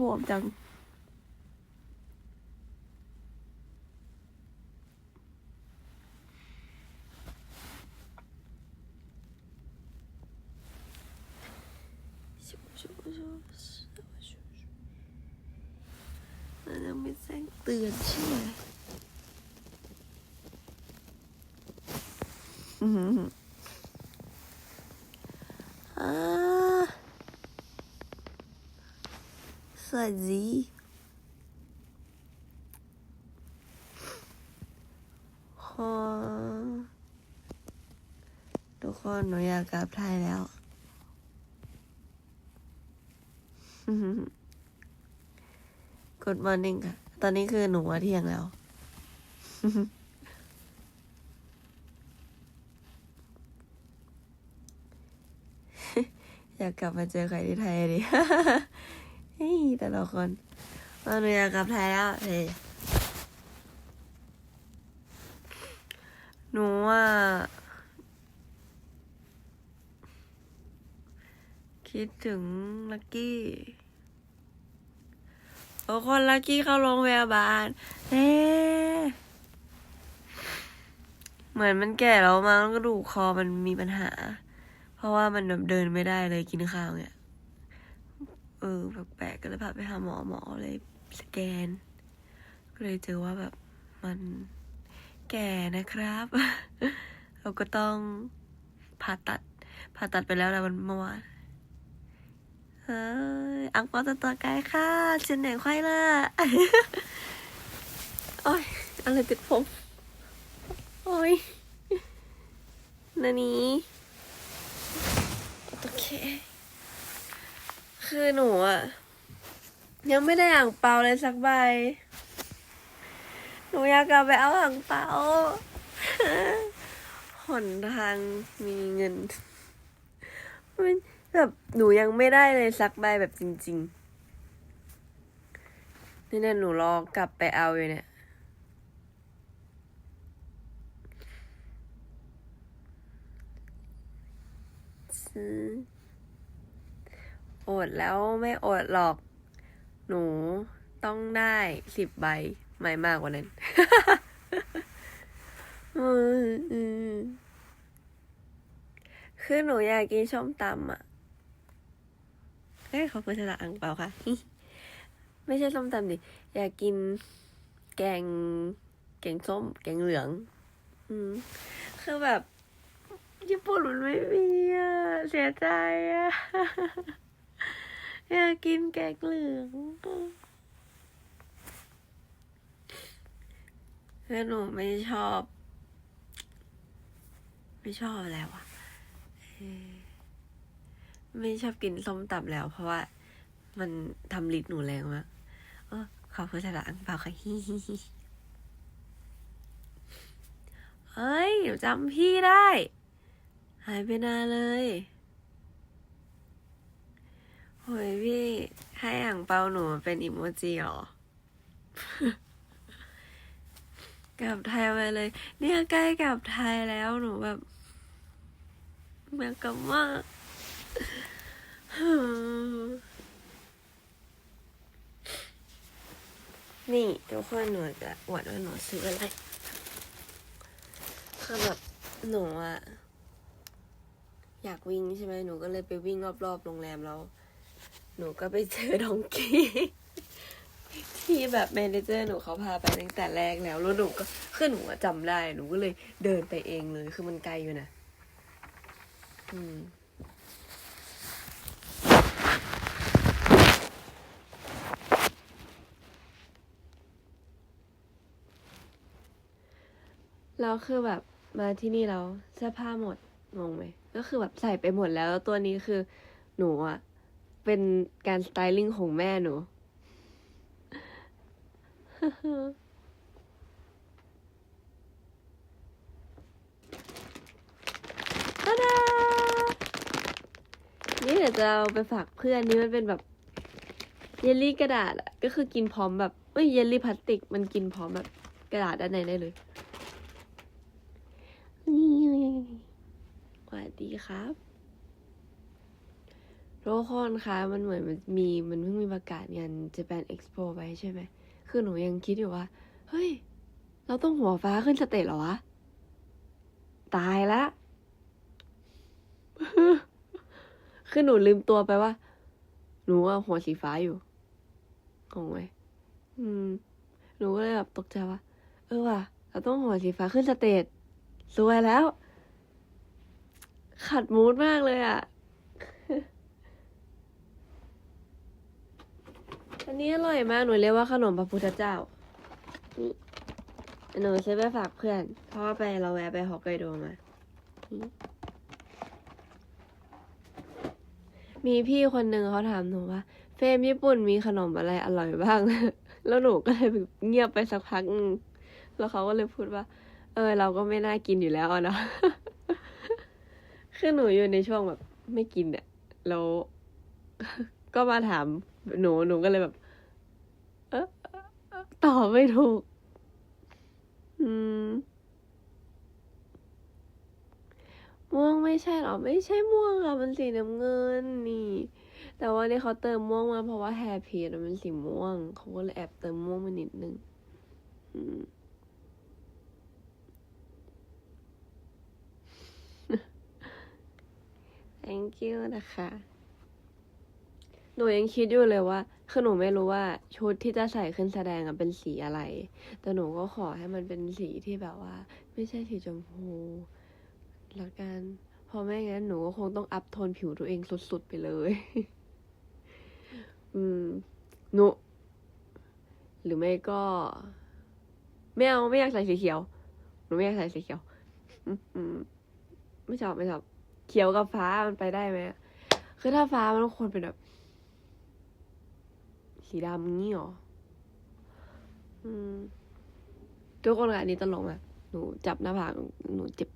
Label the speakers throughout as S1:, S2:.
S1: บวมจัง มันยังไม่แจ้งเตือนใช่ไหมอ่า สวัสดีคนทุกคนหนูอยากกลับไทยแล้ว Good morning ค่ะ ตอนนี้คือหนูว่าเที่ยงแล้ว อยากกลับมาเจอใครที่ไทยดิ ฮ้ยแต่ละคนว่าหนูอยากกลับไทยแล้วเฮ้ยหนูว่าคิดถึงลักกี้ โอ้คนลักกี้เข้าโรงพยาบาลเอ๊ะเหมือนมันแก่แล้วมั้งกระดูกคอมันมีปัญหา เพราะว่ามันแบบเดินไม่ได้เลยกินข้าวเนี่ย เออแปลกๆก็เลยพาไปหาหมอหมอเลยสแกน ก็เลยเจอว่าแบบมันแก่นะครับ เราก็ต้องผ่าตัดผ่าตัดไปแล้วแหละวันเมื่อวานเฮ้ยอังเปาตัวตัวไกลค่ะเชียนไหนไข้ล่ะโอ้ยอะไรติดผมโอ้ยนานี้โอเค คือหนูอะยังไม่ได้อ่างเปาเลยสักใบ หนูอยากกลับไปเอาอ่างเปาหนทางมีเงินแบบหนูยังไม่ได้เลยสักใบแบบจริง ๆ นี่เนี่ยหนูรอกลับไปเอาอยู่เนี่ยซื้อ อดแล้วไม่อดหรอก หนูต้องได้สิบใบไม่มากกว่านั้นคือหนูอยากกินส้มตำอะเอ้ยเขาเปิดสระอังเปล่าคะไม่ใช่ส้มตำดิ อยากกินแกง แกงส้ม แกงเหลือง อืม คือแบบ ญี่ปุ่นมันไม่มีอะ เสียใจอะ อยากกินแกงเหลืองคือหนูไม่ชอบ ไม่ชอบแล้วอะไม่ชอบกินส้มตำแล้ว เพราะว่า มันทำลิ้นหนูแรงมากเออขอพูดภาษาอังเปล่าค่ะฮิฮิฮิเฮ้ยเดี๋ยวจำพี่ได้ หายไปนานเลย โอ้ยพี่ให้อ่างเปาหนูเป็นอิโมจิเหรอ กลับไทยไปเลย เนี่ยใกล้กลับไทยแล้วหนูแบบอยากกลับมากนี่ทุกคนหนูจะอวดว่าหนูซื้ออะไรคือแบบหนูอะอยากวิ่งใช่ไหมหนูก็เลยไปวิ่งรอบๆโรงแรมแล้ว หนูก็ไปเจอดองกี้ที่แบบเมเนเจอร์หนูเขาพาไปตั้งแต่แรกแล้วแล้วหนูก็คือหนูอะจำได้ หนูก็เลยเดินไปเองเลย คือมันไกลอยู่นะอืมแล้วคือแบบมาที่นี่แล้วเสื้อผ้าหมดงงไหมก็คือแบบใส่ไปหมดแล้วแล้วตัวนี้คือหนูอะ เป็นการสไตลิ่งของแม่หนูตาดานี่เดี๋ยวจะเอาไปฝากเพื่อนนี่มันเป็นแบบ เยลลี่กระดาษอะก็คือกินพร้อมแบบเอ้ยเยลลี่พลาสติก มันกินพร้อมแบบกระดาษด้านในได้เลยสวัสดีครับ ทุกคนคะมันเหมือนมันมีมันเพิ่งมีประกาศงาน Japan Expo ไปใช่ไหม คือหนูยังคิดอยู่ว่า เฮ้ย เราต้องหัวฟ้าขึ้นสเตจเหรอวะ ตายละ คือหนูลืมตัวไปว่า หนูว่าหัวสีฟ้าอยู่งงไหมอืม หนูก็เลยแบบตกใจว่า เออว่ะ เราต้องหัวสีฟ้าขึ้นสเตจสวยแล้ว ขัดมูดมากเลยอะ อันนี้อร่อยมากหนูเรียกว่าขนมพระพุทธเจ้านี่หนูซื้อไปฝากเพื่อนเพราะว่าไปเราแวะไปฮอกไกโดมา มีพี่คนหนึ่งเขาถามหนูว่า เฟรมญี่ปุ่นมีขนมอะไรอร่อยบ้าง แล้วหนูก็เลยเงียบไปสักพักแล้วเขาก็เลยพูดว่า เออ เราก็ไม่น่ากินอยู่แล้วเนาะคือหนูอยู่ในช่วงแบบไม่กินเนี่ยแล้ว ก็มาถามหนูหนูก็เลยแบบ เออตอบไม่ถูก อืมม่วงไม่ใช่หรอ ไม่ใช่ม่วงค่ะมันสีน้ำเงินนี่ แต่ว่านี่เขาเติมม่วงมาเพราะว่าแฮร์พีมันเป็นสีม่วง เขาก็เลยแอบเติมม่วงมานิดนึงอืม thank you นะคะ หนูยังคิดอยู่เลยว่า คือหนูไม่รู้ว่าชุดที่จะใส่ขึ้นแสดงอะเป็นสีอะไร แต่หนูก็ขอให้มันเป็นสีที่แบบว่า ไม่ใช่สีชมพูล้วกันเพราะไม่งั้นหนูก็คงต้องอัพโทนผิวตัวเองสุดๆไปเลย อืมหนูหรือไม่ก็ไม่เอาไม่อยากใส่สีเขียว หนูไม่อยากใส่สีเขียว อืมไม่ชอบไม่ชอบ เขียวกับฟ้ามันไปได้ไหมคือถ้าฟ้ามันควรเป็นแบบ สีดำงี้หรออืมทุกคนค่ะอันนี้ตลกอะหนูจับหน้าผากหนูเจ็บ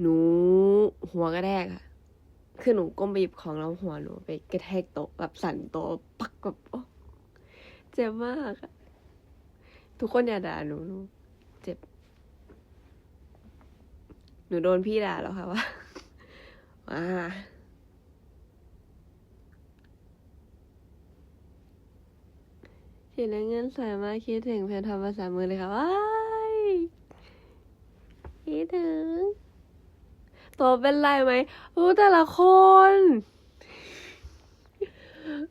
S1: หนูหัวกระแทกอะคือหนูก้มไปหยิบของแล้วหัวหนูไปกระแทกโต๊ะแบบสั่นโต๊ะปักแบบโอ๊ะเจ็บมากอะทุกคนอย่าด่าหนูหนูเจ็บ หนูโดนพี่ด่าแล้วค่ะว่าว่า สีน้ำเงินสวยมากคิดถึงเพลงทำภาษามือเลยค่ะว้ายคิดถึงตัวเป็นไรไหมโอ้แต่ละคน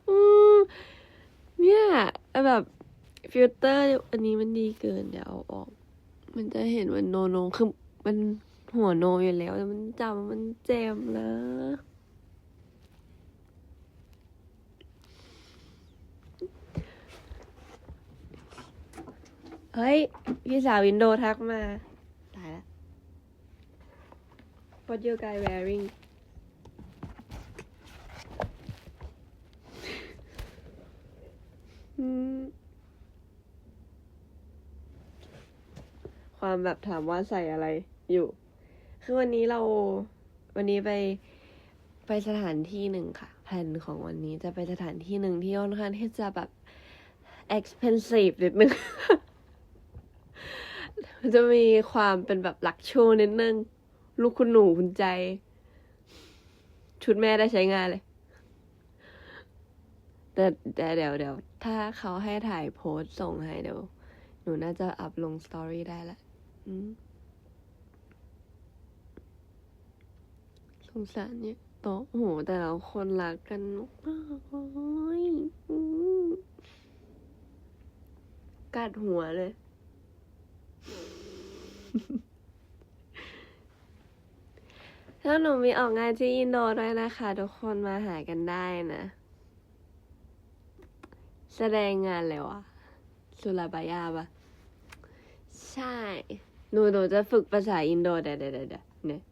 S1: อืมเนี่ยแบบฟิลเตอร์อันนี้มันดีเกินเดี๋ยวเอาออก มันจะเห็นมันโนโนคือมันหัวโนอยู่แล้วแต่มันจำมันเจ็บนะ เฮ้ย พี่สาววินโดว์ทักมา ตายแล้ว What you guys wearing อืมความแบบถามว่าใส่อะไรอยู่ คือวันนี้เราวันนี้ไปไปสถานที่หนึ่งค่ะ แผนของวันนี้จะไปสถานที่หนึ่งที่ค่อนข้างที่จะแบบ expensive นิดนึงมัน จะมีความเป็นแบบลักชูนิดนึง ลูกคุณหนูคุณใจ ชุดแม่ได้ใช้งานเลย แต่แต่เดี๋ยวเดี๋ยวถ้าเขาให้ถ่ายโพสส่งให้เดี๋ยว หนูน่าจะอัพลงสตอรี่ได้ละสงสารเนี่ยโต๊ะโหแต่ละคนรักกันมากเลยกัดหัวเลย แล้วหนูมีออกงานที่อินโดด้วยนะคะ ทุกคนมาหากันได้นะ แสดงงานเลยวะสุราบายาปะใช่ หนูหนูจะฝึกภาษาอินโดเดี๋ยวเดี๋ยวเดี๋ยวเนี่ย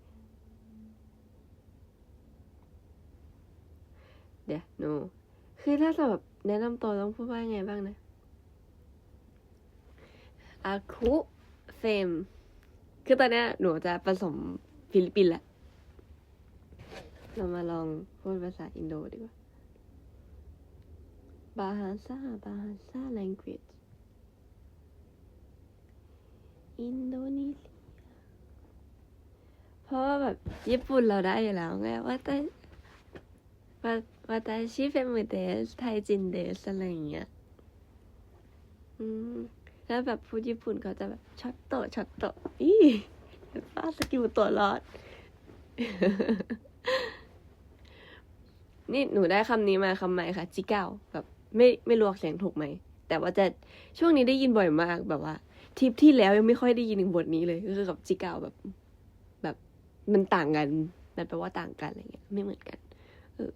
S1: เดี๋ยวหนูคือถ้าจะแบบแนะนำตัวต้องพูดว่าไงบ้างนะอาคุเฟม คือตอนเนี้ยหนูจะผสมฟิลิปปินส์แหละ เรามาลองพูดภาษาอินโดดีกว่า Bahasa Bahasa language อินโดนีเซีย เพราะว่าแบบญี่ปุ่นเราได้อยู่แล้วไงว่าแต่ว่าว่าแต่ชีเฟมือเดสไทยจินเดสอะไรอย่างเงี้ย อืม แล้วแบบพูดญี่ปุ่นเขาจะแบบช็อตโตะช็อตโตะอีป้าสกิลตัวรอด นี่หนูได้คำนี้มาคำใหม่ค่ะ จิเก้าแบบไม่ไม่รู้ออกเสียงถูกไหม แต่ว่าจะช่วงนี้ได้ยินบ่อยมากแบบว่าทริปที่แล้วยังไม่ค่อยได้ยินถึงบทนี้เลยก็คือกับจิเก้าแบบ แบบมันต่างกันมันแปลว่าต่างกันอะไรเงี้ยไม่เหมือนกัน เออ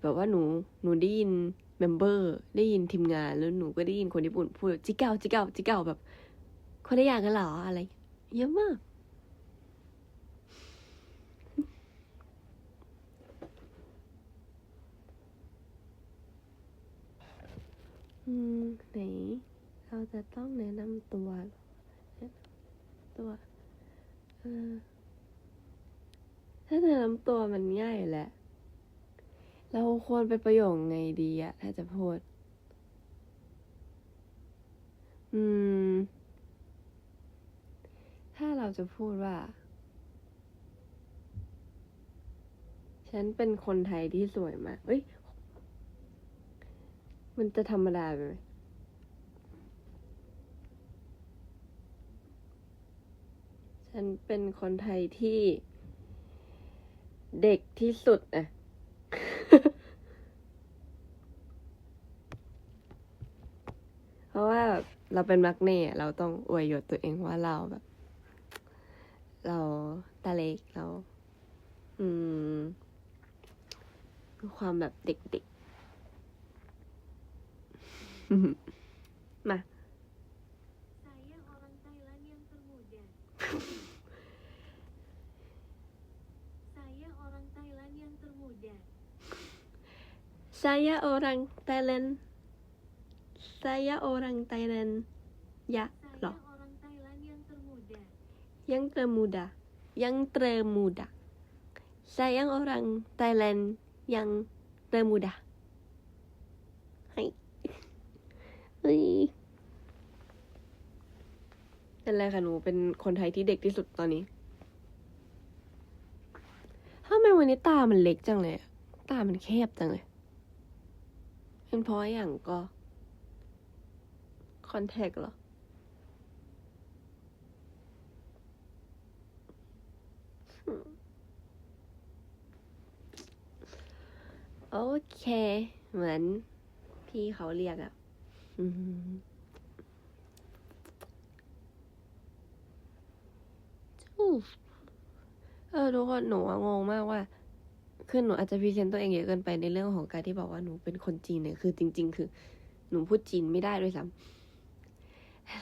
S1: แบบว่าหนูหนูได้ยิน เมมเบอร์ได้ยินทีมงานแล้วหนูก็ได้ยินคนญี่ปุ่นพูดจิเก้าจิเก้าจิเก้าแบบคนละอย่างกันเหรออะไร เยอะมาก อืมไหน เราจะต้องแนะนำตัวแนะนำตัวเออถ้าแนะนำตัวมันง่ายแหละ เราควรไปนประโยคไงดีอะถ้าจะพูด อืม ถ้าเราจะพูดว่า ฉันเป็นคนไทยที่สวยมากเอ้ย มันจะธรรมดาไปไหมฉันเป็นคนไทยที่เด็กที่สุดอะ เพ ราะว่าแบบเราเป็นมักเน่อะเราต้องอวยยศตัวเองว่าเราแบบ เราตาเล็กเรา อืมมีความแบบเด็กๆ มา
S2: Saya orang Thailand yang termuda. Saya orang Thailand yang termuda.
S1: Saya orang Thailand Saya orang Thailand ya
S2: Saya
S1: loh
S2: orang Thailand yang termuda.
S1: yang termuda yang termuda saya orang Thailand yang termuda ให้เฮ้ยเป็นไรคะหนูเป็นคนไทยที่เด็กที่สุดตอนนี้ทำไมวันนี้ตามันเล็กจังเลยอะตามันแคบจังเลย เป็นเพราะอย่างก็ คอนแทคเหรอ โอเค เหมือนพี่เขาเรียกอะจูบเออทุกคนหนูงงมากว่าคือหนูอาจจะพรีเซนต์ตัวเองเยอะเกินไปในเรื่องของการที่บอกว่าหนูเป็นคนจีนเนี่ยคือจริง ๆ คือ หนูพูดจีนไม่ได้ด้วยซ้ำ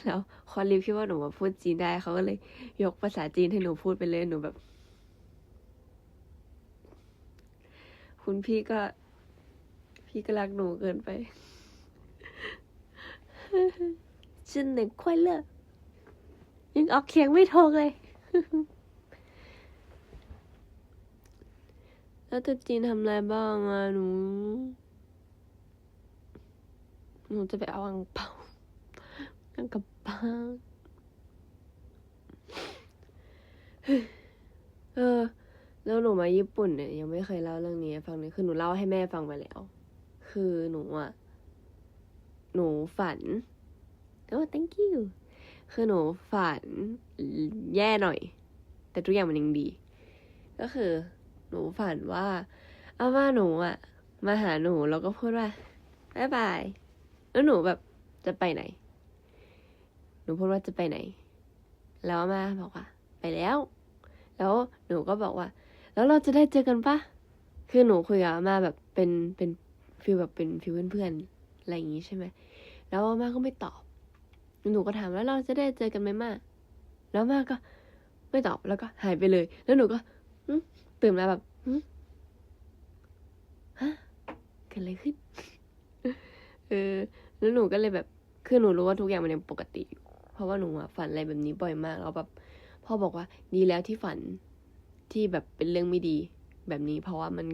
S1: แล้วคอลิฟคิดว่าหนูมาพูดจีนได้เขาก็เลย ยกภาษาจีนให้หนูพูดไปเลยหนูแบบ คุณพี่ก็ พี่ก็รักหนูเกินไปจินหนึ่งควยเลอยังออกเคียงไม่ถูกเลย แล้วตัวจีนทำอะไรบ้างอะหนู หนูจะไปเอาอังเปา อังกระเป๋าเออ แล้วหนูมาญี่ปุ่นเนี่ยยังไม่เคยเล่าเรื่องนี้ฟังเลยคือหนูเล่าให้แม่ฟังไปแล้ว คือหนูอะ หนูฝันโอ้ thank you คือหนูฝันแย่หน่อย แต่ทุกอย่างมันยังดี ก็คือ หนูฝันว่าอาม่าหนูอะ มาหาหนูแล้วก็พูดว่าบายบาย แล้วหนูแบบจะไปไหน หนูพูดว่าจะไปไหน แล้วมาบอกว่า ไปแล้ว แล้วหนูก็บอกว่า แล้วเราจะได้เจอกันปะคือหนูคุยกับมาแบบเป็นเป็นฟีลแบบเป็นฟีลเพื่อนๆอะไรอย่างงี้ใช่ไหมแล้วมาก็ไม่ตอบ หนูก็ถามแล้วเราจะได้เจอกันไหมมาแล้วมาก็ไม่ตอบแล้วก็หายไปเลย แล้วหนูก็ตื่นมาแบบฮะเกิดอะไรขึ้น เออ แล้วหนูก็เลยแบบ คือหนูรู้ว่าทุกอย่างมันยังปกติอยู่ เพราะว่าหนูอะฝันอะไรแบบนี้บ่อยมากแล้วแบบพ่อบอกว่าดีแล้วที่ฝันที่แบบเป็นเรื่องไม่ดีแบบนี้ เพราะว่ามัน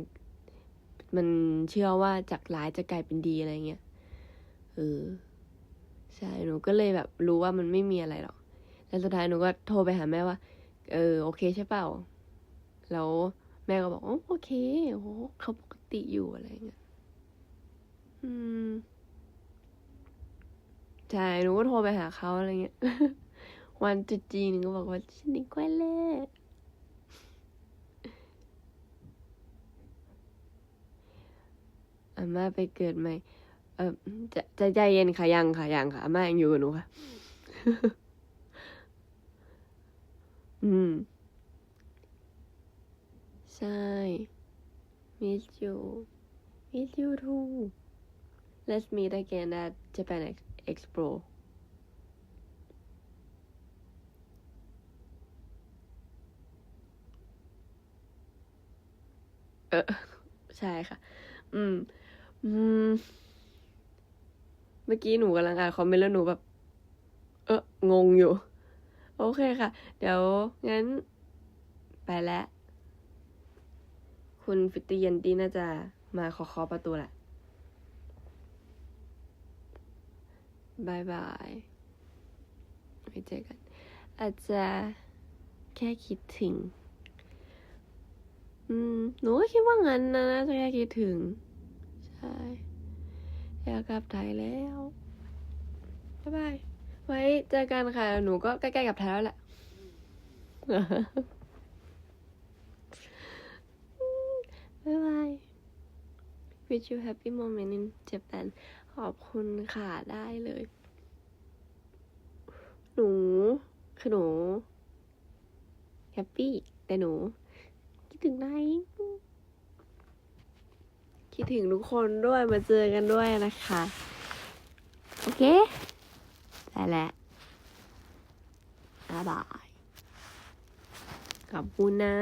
S1: มันเชื่อว่าจากร้ายจะกลายเป็นดีอะไรเงี้ยเออใช่หนูก็เลยแบบรู้ว่ามันไม่มีอะไรหรอกแล้วสุดท้ายหนูก็โทรไปหาแม่ว่า เออโอเคใช่เปล่า แล้วแม่ก็บอกโอเคโอ้เขาปกติอยู่อะไรเงี้ยอืม ใช่หนูก็โทรไปหาเขาอะไรเงี้ย วันจุดจีนหนูก็บอกว่าชินิกวยเล่อาม่าไปเกิดใหม่ เออจะจะใจเย็นค่ะยังค่ะยังค่ะอาม่ายังอยู่กับหนูค่ะ อืม ใช่ miss you miss you too let's meet again at Japan Ex- Expo เออ ใช่ค่ะ อืม อืม เมื่อกี้หนูกำลังอ่านคอมเมนต์แล้วหนูแบบ เอองงอยู่ โอเคค่ะ เดี๋ยว งั้น ไปแล้ว คุณฟิตตี้เยนตี้น่าจะมาขอเคาะประตูแหละ บายบายไว้เจอกัน อาจจะแค่คิดถึง อืม หนูก็คิดว่างั้นนะน่าจะแค่คิดถึง ใช่ อยากกลับไทยแล้วบายบาย ไว้เจอกันค่ะ หนูก็ใกล้ๆกับไทยแล้วแหละ บ๊ายบาย wish you happy moment in Japan ขอบคุณค่ะ ได้เลย หนู คือหนูแฮปปี้แต่หนู คิดถึงนายคิดถึงทุกคนด้วยมาเจอกันด้วยนะคะ โอเค ได้แล้วบ๊ายบาย ขอบคุณนะ